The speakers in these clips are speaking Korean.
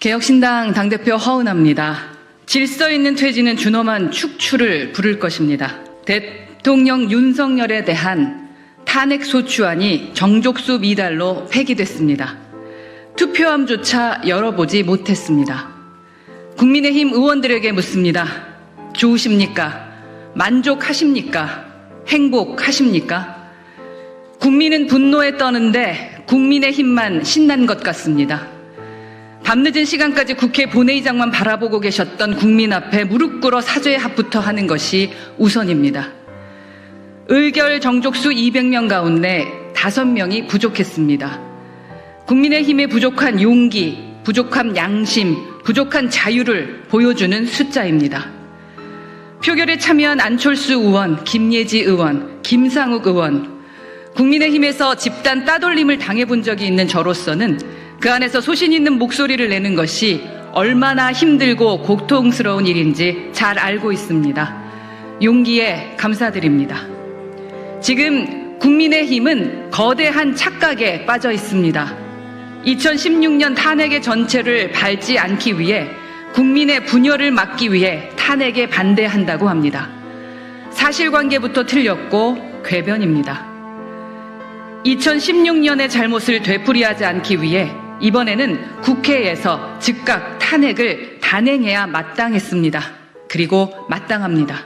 개혁신당 당대표 허은합니다. 질서 있는 퇴진은 준엄한 축출을 부를 것입니다. 대통령 윤석열에 대한 탄핵 소추안이 정족수 미달로 폐기됐습니다. 투표함조차 열어보지 못했습니다. 국민의힘 의원들에게 묻습니다. 좋으십니까? 만족하십니까? 행복하십니까? 국민은 분노에 떠는데 국민의힘만 신난 것 같습니다. 밤늦은 시간까지 국회 본회의장만 바라보고 계셨던 국민 앞에 무릎 꿇어 사죄 합부터 하는 것이 우선입니다. 의결 정족수 200명 가운데 5명이 부족했습니다. 국민의힘의 부족한 용기, 부족한 양심, 부족한 자유를 보여주는 숫자입니다. 표결에 참여한 안철수 의원, 김예지 의원, 김상욱 의원, 국민의힘에서 집단 따돌림을 당해본 적이 있는 저로서는 그 안에서 소신 있는 목소리를 내는 것이 얼마나 힘들고 고통스러운 일인지 잘 알고 있습니다. 용기에 감사드립니다. 지금 국민의힘은 거대한 착각에 빠져 있습니다. 2016년 탄핵의 전체를 밟지 않기 위해 국민의 분열을 막기 위해 탄핵에 반대한다고 합니다. 사실관계부터 틀렸고 궤변입니다. 2016년의 잘못을 되풀이하지 않기 위해 이번에는 국회에서 즉각 탄핵을 단행해야 마땅했습니다. 그리고 마땅합니다.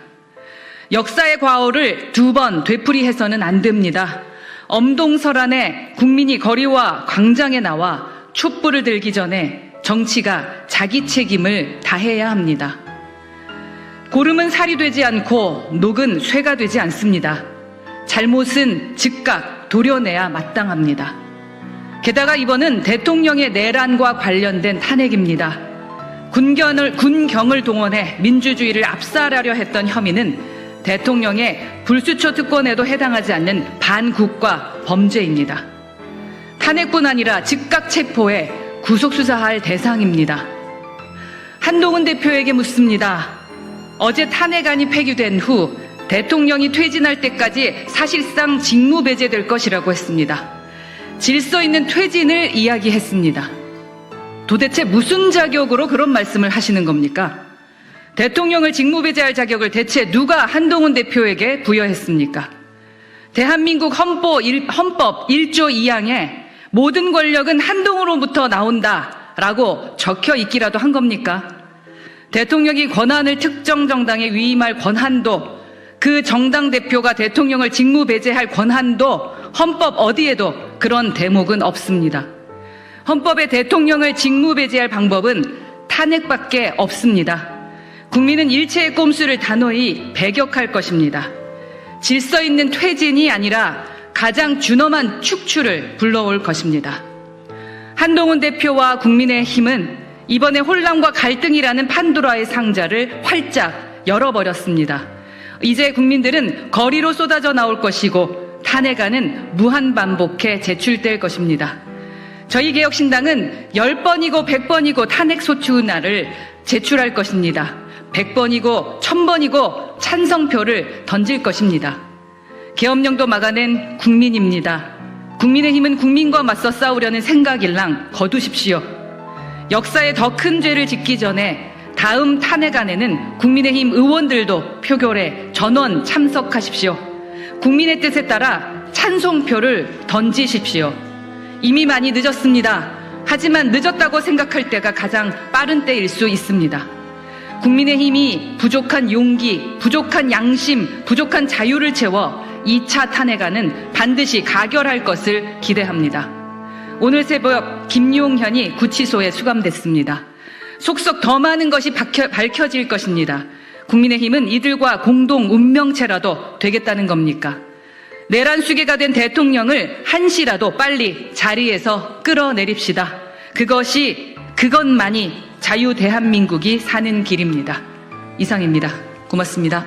역사의 과오를 두 번 되풀이해서는 안 됩니다. 엄동설안에 국민이 거리와 광장에 나와 촛불을 들기 전에 정치가 자기 책임을 다해야 합니다. 고름은 살이 되지 않고 녹은 쇠가 되지 않습니다. 잘못은 즉각 도려내야 마땅합니다. 게다가 이번은 대통령의 내란과 관련된 탄핵입니다. 군견을, 군경을 동원해 민주주의를 압살하려 했던 혐의는 대통령의 불수초 특권에도 해당하지 않는 반국가 범죄입니다. 탄핵뿐 아니라 즉각 체포해 구속수사할 대상입니다. 한동훈 대표에게 묻습니다. 어제 탄핵안이 폐기된 후 대통령이 퇴진할 때까지 사실상 직무배제될 것이라고 했습니다. 질서 있는 퇴진을 이야기했습니다. 도대체 무슨 자격으로 그런 말씀을 하시는 겁니까? 대통령을 직무배제할 자격을 대체 누가 한동훈 대표에게 부여했습니까? 대한민국 헌법, 1, 헌법 1조 2항에 모든 권력은 한동훈으로부터 나온다라고 적혀 있기라도 한 겁니까? 대통령이 권한을 특정 정당에 위임할 권한도 그 정당 대표가 대통령을 직무배제할 권한도 헌법 어디에도 그런 대목은 없습니다. 헌법에 대통령을 직무배제할 방법은 탄핵밖에 없습니다. 국민은 일체의 꼼수를 단호히 배격할 것입니다. 질서 있는 퇴진이 아니라 가장 준엄한 축출을 불러올 것입니다. 한동훈 대표와 국민의힘은 이번에 혼란과 갈등이라는 판도라의 상자를 활짝 열어버렸습니다. 이제 국민들은 거리로 쏟아져 나올 것이고 탄핵안은 무한반복해 제출될 것입니다. 저희 개혁신당은 10번이고 100번이고 탄핵소추안을 제출할 것입니다. 100번이고 1000번이고 찬성표를 던질 것입니다. 계엄령도 막아낸 국민입니다. 국민의힘은 국민과 맞서 싸우려는 생각일랑 거두십시오. 역사에 더 큰 죄를 짓기 전에 다음 탄핵안에는 국민의힘 의원들도 표결에 전원 참석하십시오. 국민의 뜻에 따라 찬송표를 던지십시오. 이미 많이 늦었습니다. 하지만 늦었다고 생각할 때가 가장 빠른 때일 수 있습니다. 국민의 힘이 부족한 용기, 부족한 양심, 부족한 자유를 채워 2차 탄핵안은 반드시 가결할 것을 기대합니다. 오늘 새벽 김용현이 구치소에 수감됐습니다. 속속 더 많은 것이 밝혀, 밝혀질 것입니다. 국민의힘은 이들과 공동 운명체라도 되겠다는 겁니까? 내란 수계가 된 대통령을 한시라도 빨리 자리에서 끌어내립시다. 그것이 그것만이 자유 대한민국이 사는 길입니다. 이상입니다. 고맙습니다.